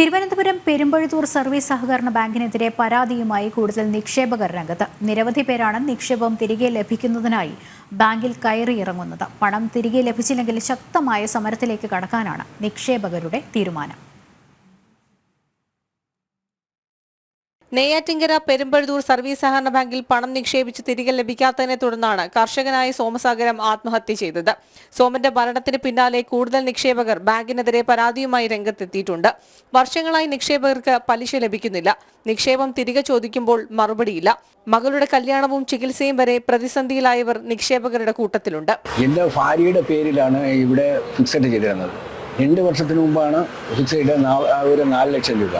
Thiruvananthapuram Perumpazhuthoor service സഹകരണ ബാങ്കിനെതിരെ പരാതിയുമായി കൂടുതൽ നിക്ഷേപകർ രംഗത്ത്. നിരവധി പേരാണ് നിക്ഷേപം തിരികെ ലഭിക്കുന്നതിനായി ബാങ്കിൽ കയറിയിറങ്ങുന്നത് പണം തിരികെ ലഭിച്ചില്ലെങ്കിൽ ശക്തമായ സമരത്തിലേക്ക് കടക്കാനാണ് നിക്ഷേപകരുടെ തീരുമാനം. നെയ്യാറ്റിങ്കര പെരുമ്പഴുതൂർ സർവീസ് സഹകരണ ബാങ്കിൽ പണം നിക്ഷേപിച്ച് തിരികെ ലഭിക്കാത്തതിനെ തുടർന്നാണ് കർഷകനായ സോമസാഗരം ആത്മഹത്യ ചെയ്തത്. സോമന്റെ മരണത്തിന് പിന്നാലെ കൂടുതൽ നിക്ഷേപകർ ബാങ്കിനെതിരെ പരാതിയുമായി രംഗത്തെത്തിയിട്ടുണ്ട്. വർഷങ്ങളായി നിക്ഷേപകർക്ക് പലിശ ലഭിക്കുന്നില്ല. നിക്ഷേപം തിരികെ ചോദിക്കുമ്പോൾ മറുപടിയില്ല. മകളുടെ കല്യാണവും ചികിത്സയും വരെ പ്രതിസന്ധിയിലായവർ നിക്ഷേപകരുടെ കൂട്ടത്തിലുണ്ട്. എന്റെ ഭാര്യയുടെ പേരിലാണ് ഇവിടെ ഫിക്സഡ് ചെയ്തിരുന്നത്. രണ്ട് വർഷത്തിന് മുമ്പാണ് ഫിക്സ് ചെയ്ത ഒരു നാല് ലക്ഷം രൂപ.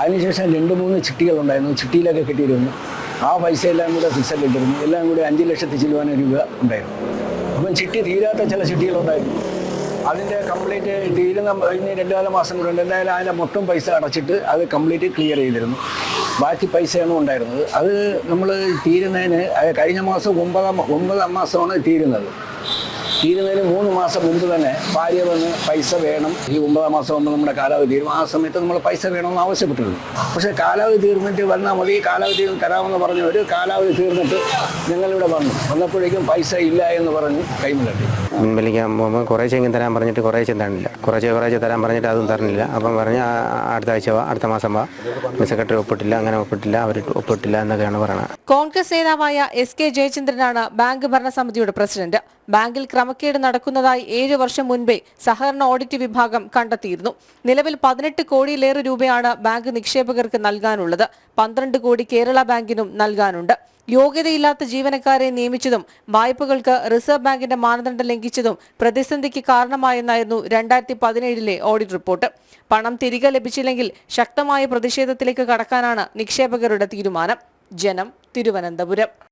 അതിനുശേഷം രണ്ട് മൂന്ന് ചിട്ടികളുണ്ടായിരുന്നു. ചിട്ടിയിലൊക്കെ കിട്ടിയിരുന്നു. ആ പൈസ എല്ലാം കൂടെ ഫിക്സഡ് ഇട്ടിരുന്നു. എല്ലാം കൂടി അഞ്ച് ലക്ഷത്തി ചെല്ലുവാനും രൂപ ഉണ്ടായിരുന്നു. അപ്പം ചിട്ടി തീരാത്ത ചില ചിട്ടികളുണ്ടായിരുന്നു. അതിന്റെ കംപ്ലീറ്റ് തീരുന്ന ഇനി രണ്ടാൽ മാസം കൂടെ ഉണ്ട് എന്തായാലും അതിന്റെ മൊത്തം പൈസ അടച്ചിട്ട് അത് കംപ്ലീറ്റ് ക്ലിയർ ചെയ്തിരുന്നു. ബാക്കി പൈസയാണ് ഉണ്ടായിരുന്നത്. അത് നമ്മൾ തീരുന്നതിന് കഴിഞ്ഞ മാസം ഒമ്പതാം ഒമ്പതാം മാസമാണ് തീരുന്നത്. തീരുന്നതിന് മൂന്ന് മാസം മുമ്പ് തന്നെ ഭാര്യ വന്ന് പൈസ വേണം. ഈ ഒമ്പതാം മാസം ഒന്ന് നമ്മുടെ കാലാവധി തീരും. ആ സമയത്ത് നമ്മൾ പൈസ വേണമെന്ന് ആവശ്യപ്പെട്ടിരുന്നു. പക്ഷേ കാലാവധി തീർന്നിട്ട് വന്നാൽ മതി. കാലാവധി തരാമെന്ന് ഒരു കാലാവധി തീർന്നിട്ട് ഞങ്ങളിവിടെ വന്നു. വന്നപ്പോഴേക്കും പൈസ ഇല്ല എന്ന് പറഞ്ഞ് കൈമുലട്ടി വിളിക്കാൻ പോകുമ്പോൾ കുറേശ്ശെങ്കിലും തരാൻ പറഞ്ഞിട്ട് കുറേശ്ശെ തരണില്ല. കുറേശ്ശെ കുറേശ്ശെ തരാൻ പറഞ്ഞിട്ട് അതും തരണില്ല. അപ്പം പറഞ്ഞ് അടുത്ത ആഴ്ച വാ അടുത്ത മാസം വാ. സെക്രട്ടറി ഒപ്പിട്ടില്ല അങ്ങനെ ഒപ്പിട്ടില്ല അവർ ഒപ്പിട്ടില്ല എന്നൊക്കെയാണ് പറയുന്നത് കോൺഗ്രസ് നേതാവായ എസ് കെ ജയചന്ദ്രനാണ് ബാങ്ക് ഭരണസമിതിയുടെ പ്രസിഡന്റ്. ബാങ്കിൽ ക്രമക്കേട് നടക്കുന്നതായി ഏഴ് വർഷം മുൻപേ സഹകരണ ഓഡിറ്റ് വിഭാഗം കണ്ടെത്തിയിരുന്നു. നിലവിൽ പതിനെട്ട് കോടിയിലേറെ രൂപയാണ് ബാങ്ക് നിക്ഷേപകർക്ക് നൽകാനുള്ളത്. പന്ത്രണ്ട് കോടി കേരള ബാങ്കിനും നൽകാനുണ്ട്. യോഗ്യതയില്ലാത്ത ജീവനക്കാരെ നിയമിച്ചതും വായ്പകൾക്ക് റിസർവ് ബാങ്കിന്റെ മാനദണ്ഡം ലംഘിച്ചതും പ്രതിസന്ധിക്ക് കാരണമായെന്നായിരുന്നു രണ്ടായിരത്തി പതിനേഴിലെ ഓഡിറ്റ് റിപ്പോർട്ട്. പണം തിരികെ ലഭിച്ചില്ലെങ്കിൽ ശക്തമായ പ്രതിഷേധത്തിലേക്ക് കടക്കാനാണ് നിക്ഷേപകരുടെ തീരുമാനം. ജനം തിരുവനന്തപുരം.